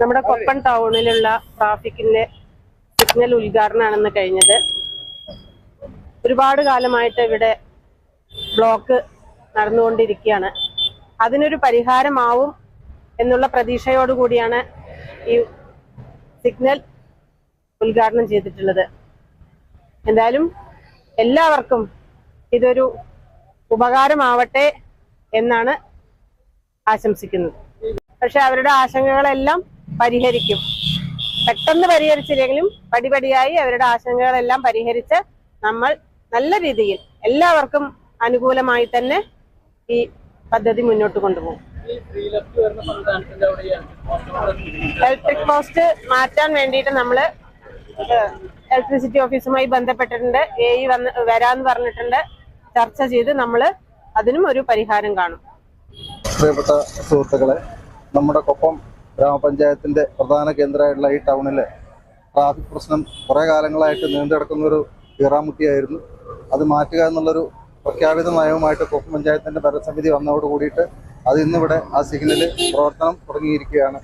നമ്മുടെ കൊപ്പൻ ടൗണിലുള്ള ട്രാഫിക്കിന്റെ സിഗ്നൽ ഉദ്ഘാടനമാണെന്ന് കഴിഞ്ഞത്. ഒരുപാട് കാലമായിട്ട് ഇവിടെ ബ്ലോക്ക് നടന്നുകൊണ്ടിരിക്കുകയാണ്. അതിനൊരു പരിഹാരമാവും എന്നുള്ള പ്രതീക്ഷയോടുകൂടിയാണ് ഈ സിഗ്നൽ ഉദ്ഘാടനം ചെയ്തിട്ടുള്ളത്. എന്തായാലും എല്ലാവർക്കും ഇതൊരു ഉപകാരമാവട്ടെ എന്നാണ് ആശംസിക്കുന്നത്. പക്ഷെ അവരുടെ ആശങ്കകളെല്ലാം പരിഹരിക്കും. പെട്ടെന്ന് പരിഹരിച്ചില്ലെങ്കിലും പടിപടിയായി അവരുടെ ആശങ്കകളെല്ലാം പരിഹരിച്ച് നമ്മൾ നല്ല രീതിയിൽ എല്ലാവർക്കും അനുകൂലമായി തന്നെ ഈ പദ്ധതി മുന്നോട്ട് കൊണ്ടുപോകും. ഇലക്ട്രിക് പോസ്റ്റ് മാറ്റാൻ വേണ്ടിയിട്ട് നമ്മൾ ഇലക്ട്രിസിറ്റി ഓഫീസുമായി ബന്ധപ്പെട്ടിട്ടുണ്ട്. എ ഇ വന്ന് വരാന്ന് പറഞ്ഞിട്ടുണ്ട്. ചർച്ച ചെയ്ത് നമ്മൾ അതിനും ഒരു പരിഹാരം കാണും. പ്രിയപ്പെട്ട സുഹൃത്തുക്കളെ നമ്മുടെ കൊപ്പം ഗ്രാമപഞ്ചായത്തിന്റെ പ്രധാന കേന്ദ്രമായിട്ടുള്ള ഈ ടൗണിലെ ട്രാഫിക് പ്രശ്നം കുറെ കാലങ്ങളായിട്ട് നീണ്ടു ഒരു കീറാമുട്ടിയായിരുന്നു അത് മാറ്റുക എന്നുള്ളൊരു പ്രഖ്യാപിത നയവുമായിട്ട് കൊപ്പം പഞ്ചായത്തിന്റെ ഭരണസമിതി വന്നതോട് കൂടിയിട്ട് അത് ഇന്നിവിടെ ആ സിഗ്നൽ പ്രവർത്തനം തുടങ്ങിയിരിക്കുകയാണ്.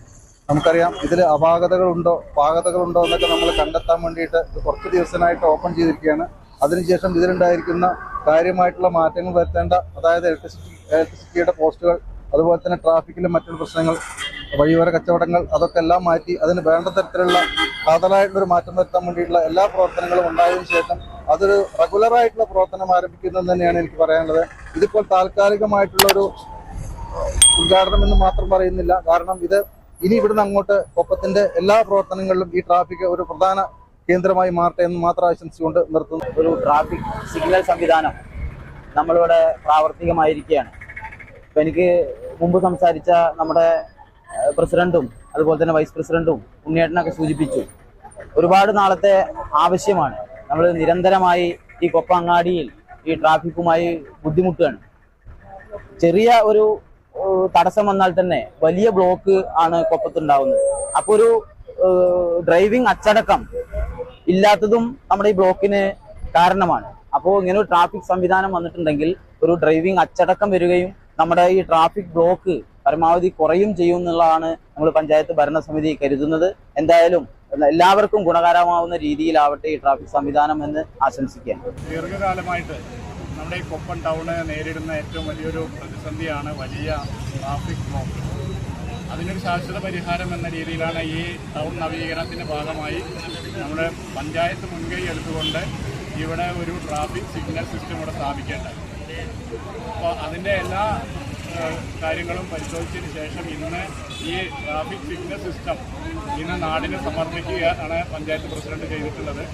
നമുക്കറിയാം ഇതിൽ അപാകതകളുണ്ടോ പാകതകളുണ്ടോ എന്നൊക്കെ നമ്മൾ കണ്ടെത്താൻ വേണ്ടിയിട്ട് കുറച്ച് ദിവസമായിട്ട് ഓപ്പൺ ചെയ്തിരിക്കുകയാണ്. അതിനുശേഷം ഇതിലുണ്ടായിരിക്കുന്ന കാര്യമായിട്ടുള്ള മാറ്റങ്ങൾ വരുത്തേണ്ട അതായത് ഇലക്ട്രിസിറ്റി ഇലക്ട്രിസിറ്റിയുടെ പോസ്റ്റുകൾ അതുപോലെ തന്നെ ട്രാഫിക്കിലും മറ്റുള്ള പ്രശ്നങ്ങൾ വഴിയോര കച്ചവടങ്ങൾ അതൊക്കെ എല്ലാം മാറ്റി അതിന് വേണ്ട തരത്തിലുള്ള കാതലായിട്ടുള്ളൊരു മാറ്റം വരുത്താൻ വേണ്ടിയിട്ടുള്ള എല്ലാ പ്രവർത്തനങ്ങളും ഉണ്ടായതിനു ശേഷം അതൊരു റെഗുലറായിട്ടുള്ള പ്രവർത്തനം ആരംഭിക്കുന്നത് തന്നെയാണ് എനിക്ക് പറയാനുള്ളത്. ഇതിപ്പോൾ താൽക്കാലികമായിട്ടുള്ളൊരു ഉദ്ഘാടനം എന്ന് മാത്രം പറയുന്നില്ല. കാരണം ഇത് ഇനി ഇവിടുന്ന് അങ്ങോട്ട് ഒപ്പത്തിന്റെ എല്ലാ പ്രവർത്തനങ്ങളിലും ഈ ട്രാഫിക് ഒരു പ്രധാന കേന്ദ്രമായി മാറട്ടെ എന്ന് മാത്രം ആശംസിച്ചുകൊണ്ട് നിർത്തുന്നു. ഒരു ട്രാഫിക് സിഗ്നൽ സംവിധാനം നമ്മളിവിടെ പ്രാവർത്തികമായിരിക്കുകയാണ്. ഇപ്പം എനിക്ക് മുമ്പ് സംസാരിച്ച നമ്മുടെ പ്രസിഡന്റും അതുപോലെ തന്നെ വൈസ് പ്രസിഡന്റും ഉണ്ണിയേട്ടനൊക്കെ സൂചിപ്പിച്ചു. ഒരുപാട് നാളത്തെ ആവശ്യമാണ്. നമ്മൾ നിരന്തരമായി ഈ കൊപ്പങ്ങാടിയിൽ ഈ ട്രാഫിക്കുമായി ബുദ്ധിമുട്ടുകയാണ്. ചെറിയ ഒരു തടസ്സം വന്നാൽ തന്നെ വലിയ ബ്ലോക്ക് ആണ് കൊപ്പത്തുണ്ടാവുന്നത്. അപ്പൊ ഒരു ഡ്രൈവിംഗ് അച്ചടക്കം ഇല്ലാത്തതും നമ്മുടെ ഈ ബ്ലോക്കിന് കാരണമാണ്. അപ്പോൾ ഇങ്ങനെ ഒരു ട്രാഫിക് സംവിധാനം വന്നിട്ടുണ്ടെങ്കിൽ ഒരു ഡ്രൈവിംഗ് അച്ചടക്കം വരികയും നമ്മുടെ ഈ ട്രാഫിക് ബ്ലോക്ക് പരമാവധി കുറയും ചെയ്യും എന്നുള്ളതാണ് നമ്മൾ പഞ്ചായത്ത് ഭരണസമിതി കരുതുന്നത്. എന്തായാലും എല്ലാവർക്കും ഗുണകരമാവുന്ന രീതിയിലാവട്ടെ ഈ ട്രാഫിക് സംവിധാനം എന്ന് ആശംസിക്കാം ദീർഘകാലമായിട്ട് നമ്മുടെ ഈ കൊപ്പം ടൗണ് നേരിടുന്ന ഏറ്റവും വലിയൊരു പ്രതിസന്ധിയാണ് വലിയ ട്രാഫിക് ബ്ലോക്ക്. അതിനൊരു ശാശ്വത പരിഹാരം എന്ന രീതിയിലാണ് ഈ ടൗൺ നവീകരണത്തിന്റെ ഭാഗമായി നമ്മുടെ പഞ്ചായത്ത് മുൻകൈ എടുത്തുകൊണ്ട് ഇവിടെ ഒരു ട്രാഫിക് സിഗ്നൽ സിസ്റ്റം ഇവിടെ സ്ഥാപിക്കേണ്ടത്. അപ്പോൾ അതിന്റെ എല്ലാ കാര്യങ്ങളും പരിശോധിച്ചതിന് ശേഷം ഇന്ന് ഈ ട്രാഫിക് സിഗ്നൽ സിസ്റ്റം ഇന്ന് നാടിന് സമർപ്പിക്കുകയാണ് പഞ്ചായത്ത് പ്രസിഡന്റ് ചെയ്തിട്ടുള്ളത്.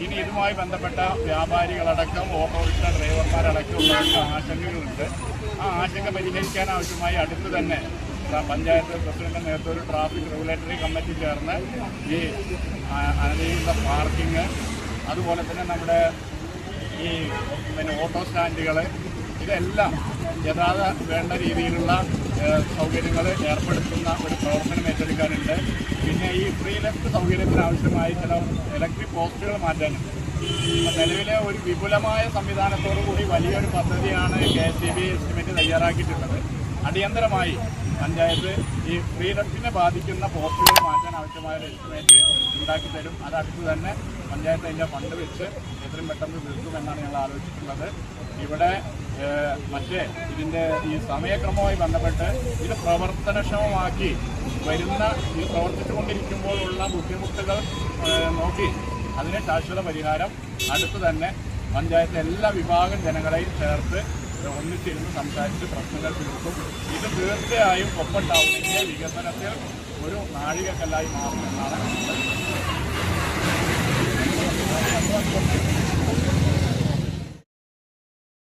ഇനി ഇതുമായി ബന്ധപ്പെട്ട വ്യാപാരികളടക്കം ഓട്ടോറിക്ഷ ഡ്രൈവർമാരടക്കം ഉള്ള ആശങ്കകളുണ്ട്. ആ ആശങ്ക പരിഹരിക്കാൻ ആവശ്യമായി അടുത്ത് തന്നെ പഞ്ചായത്ത് പ്രസിഡന്റിന്റെ നേരത്തെ ഒരു ട്രാഫിക് റെഗുലേറ്ററി കമ്മിറ്റി ചേർന്ന് ഈ അനധികൃത പാർക്കിംഗ് അതുപോലെ തന്നെ നമ്മുടെ ഈ പിന്നെ ഓട്ടോ സ്റ്റാൻഡുകൾ ഇതെല്ലാം യഥാർത്ഥ വേണ്ട രീതിയിലുള്ള സൗകര്യങ്ങൾ ഏർപ്പെടുത്തുന്ന ഒരു പ്രവർത്തനം ഏറ്റെടുക്കാനുണ്ട് പിന്നെ ഈ ഫ്രീ ലെഫ്റ്റ് സൗകര്യത്തിന് ആവശ്യമായ ചില ഇലക്ട്രിക് പോസ്റ്റുകൾ മാറ്റാനുണ്ട് നിലവിലെ ഒരു വിപുലമായ സംവിധാനത്തോടു കൂടി വലിയൊരു പദ്ധതിയാണ് K S C B estimate തയ്യാറാക്കിയിട്ടുള്ളത്. അടിയന്തരമായി പഞ്ചായത്ത് ഈ ഫ്രീ ലെഫ്റ്റിനെ ബാധിക്കുന്ന പോസ്റ്റുകൾ മാറ്റാൻ ആവശ്യമായ എസ്റ്റിമേറ്റ് ഉണ്ടാക്കി തരും. അതടുത്ത് തന്നെ പഞ്ചായത്ത് അതിന്റെ ഫണ്ട് വെച്ച് എത്രയും പെട്ടെന്ന് തീർക്കുമെന്നാണ് ഞങ്ങൾ ആലോചിച്ചിട്ടുള്ളത് ഇവിടെ മറ്റേ ഇതിന്റെ ഈ സമയക്രമവുമായി ബന്ധപ്പെട്ട് ഇത് പ്രവർത്തനക്ഷമമാക്കി വരുന്ന ഈ പ്രവർത്തിച്ചുകൊണ്ടിരിക്കുമ്പോഴുള്ള ബുദ്ധിമുട്ടുകൾ നോക്കി അതിന് ശാശ്വത പരിഹാരം. അടുത്ത് തന്നെ പഞ്ചായത്തിലെ എല്ലാ വിഭാഗം ജനങ്ങളെയും ചേർത്ത് ഒന്നിച്ചിരുന്ന് സംസാരിച്ച് പ്രശ്നങ്ങൾ തീർക്കും. ഇത് തീർച്ചയായും ഒപ്പുണ്ടാവും ഇന്ത്യ വികസനത്തിൽ ഒരു നാഴികക്കല്ലായി മാറുമെന്നാണ്